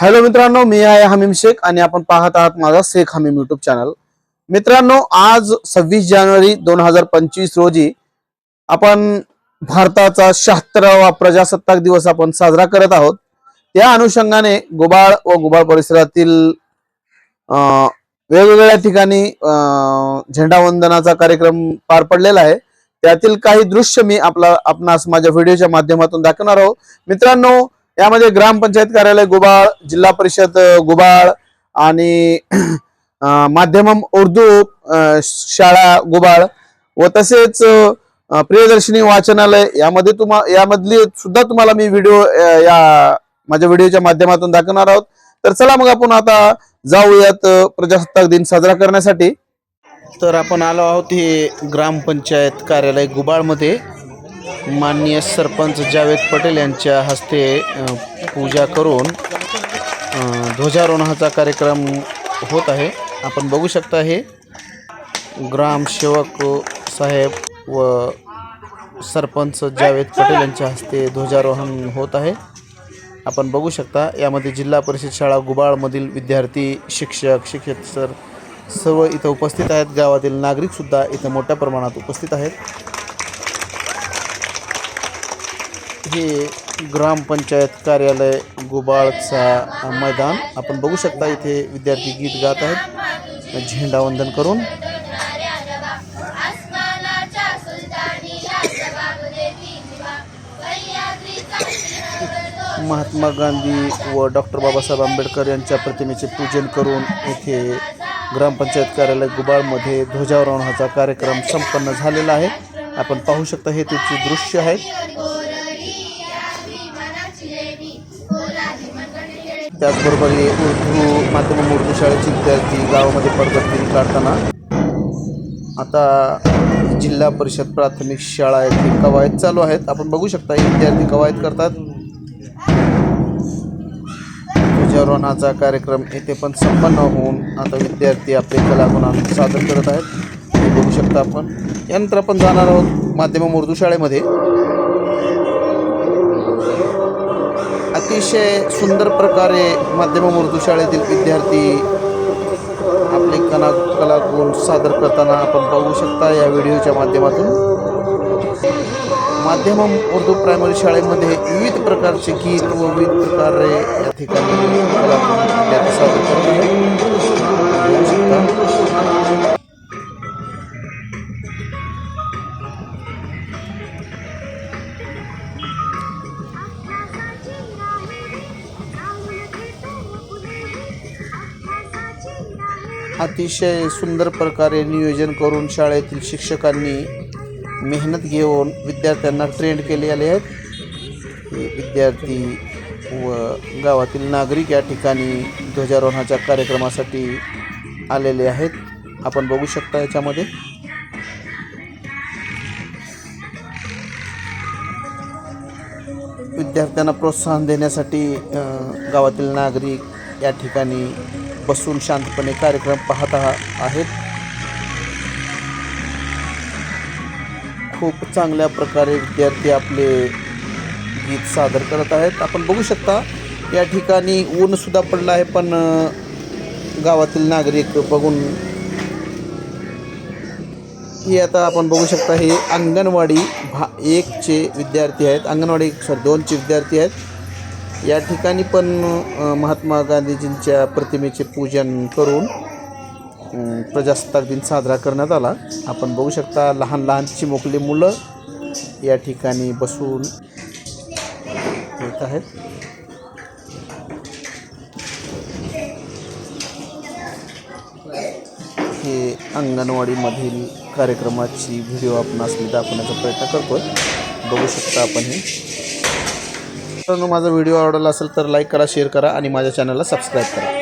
Hello मित्रांनो मी आहे हमीम शेख आणि आपण पाहत आहात माझा शेख हमीम युट्यूब चॅनल मित्रांनो आज सव्वीस जानेवारी दोन हजार पंचवीस रोजी आपण भारताचा शहात्तरावा प्रजासत्ताक दिवस आपण साजरा करत आहोत. त्या अनुषंगाने गुबाळ व गुबाळ परिसरातील वेगवेगळ्या ठिकाणी झेंडावंदनाचा कार्यक्रम पार पडलेला आहे. त्यातील काही दृश्य मी आपला आपणास माझ्या व्हिडिओच्या माध्यमातून दाखवणार आहोत. मित्रांनो यामध्ये ग्रामपंचायत कार्यालय गुबाळ जिल्हा परिषद गुबाळ आणि माध्यमम उर्दू शाळा गुबाळ व तसेच प्रियदर्शनी प्रियदर्शिनी वाचनालय यामध्ये तुम्हा यामधली सुद्धा तुम्हाला मी व्हिडिओ या माझ्या व्हिडिओच्या माध्यमातून दाखवणार आहोत. तर चला मग आपण आता जाऊयात प्रजासत्ताक दिन साजरा करण्यासाठी. तर आपण आलो आहोत हे ग्रामपंचायत कार्यालय गुबाळमध्ये. माननीय सरपंच जावेद पटेल यांच्या हस्ते पूजा करून ध्वजारोहणाचा कार्यक्रम होत आहे. आपण बघू शकता हे ग्रामसेवक साहेब व सरपंच जावेद पटेल यांच्या हस्ते ध्वजारोहण होत आहे. आपण बघू शकता यामध्ये जिल्हा परिषद शाळा गुबाळमधील विद्यार्थी शिक्षक शिक्षक सर सर्व इथं उपस्थित आहेत. गावातील नागरिकसुद्धा इथं मोठ्या प्रमाणात उपस्थित आहेत. हे ग्रामपंचायत कार्यालय गुबाळचा मैदान. आपण बघू शकता इथे विद्यार्थी गीत गात आहेत. झेंडावंदन करून. महात्मा गांधी व डॉक्टर बाबासाहेब आंबेडकर यांच्या प्रतिमेचे पूजन करून येथे ग्रामपंचायत कार्यालय गुबाळमध्ये ध्वजारोहणाचा कार्यक्रम संपन्न झालेला आहे. आपण पाहू शकता हे त्याचे दृश्य आहे. त्याचबरोबर हे उर्दू माध्यम उर्दू शाळेचे विद्यार्थी गावामध्ये परत काढताना. आता जिल्हा परिषद प्राथमिक शाळा येथे कवायत चालू आहेत. आपण बघू शकता हे विद्यार्थी कवायत करतात. ध्वजारोहणाचा कार्यक्रम येथे पण संपन्न होऊन आता विद्यार्थी आपले कलागुण सादर करत आहेत. हे बघू शकता आपण. यानंतर आपण जाणार आहोत माध्यम उर्दू शाळेमध्ये. अतिशय सुंदर प्रकारे माध्यम उर्दू शाळेतील विद्यार्थी आपले कला कलागुण सादर करताना आपण पाहू शकता या व्हिडिओच्या माध्यमातून. माध्यम उर्दू प्रायमरी शाळेमध्ये विविध प्रकारचे गीत व विविध प्रकारे या ठिकाणी कलागुण सादर करत अतिशय सुंदर प्रकारे नियोजन करून शाळेतील शिक्षकांनी मेहनत घेऊन विद्यार्थ्यांना ट्रेंड केले आले आहेत विद्यार्थी व गावातील नागरिक या ठिकाणी ध्वजारोहणाच्या कार्यक्रमासाठी आलेले आहेत. आपण बघू शकता याच्यामध्ये. विद्यार्थ्यांना प्रोत्साहन देण्यासाठी गावातील नागरिक या ठिकाणी बसून शांतपणे कार्यक्रम पाहत आहेत. खूप चांगल्या प्रकारे विद्यार्थी आपले गीत सादर करत आहेत. आपण बघू शकता या ठिकाणी ऊन सुद्धा पडलं आहे पण गावातील नागरिक बघून ही आता आपण बघू शकता हे अंगणवाडी भा एकचे विद्यार्थी आहेत. अंगणवाडी सॉरी दोनचे विद्यार्थी आहेत. या ठिकाणी पण महात्मा गांधीजींच्या प्रतिमेचे पूजन करून प्रजासत्ताक दिन साजरा करण्यात आला. आपण बघू शकता लहान लहान चिमुकली मुलं या ठिकाणी बसून येत आहेत. हे अंगणवाडीमधील कार्यक्रमाची व्हिडिओ आपणास मी दाखवण्याचा प्रयत्न करतो बघू शकता आपण हे. मित्रांनो माझा व्हिडिओ आवडला असेल तर लाईक करा शेअर करा आणि माझ्या चॅनलला सबस्क्राईब करा.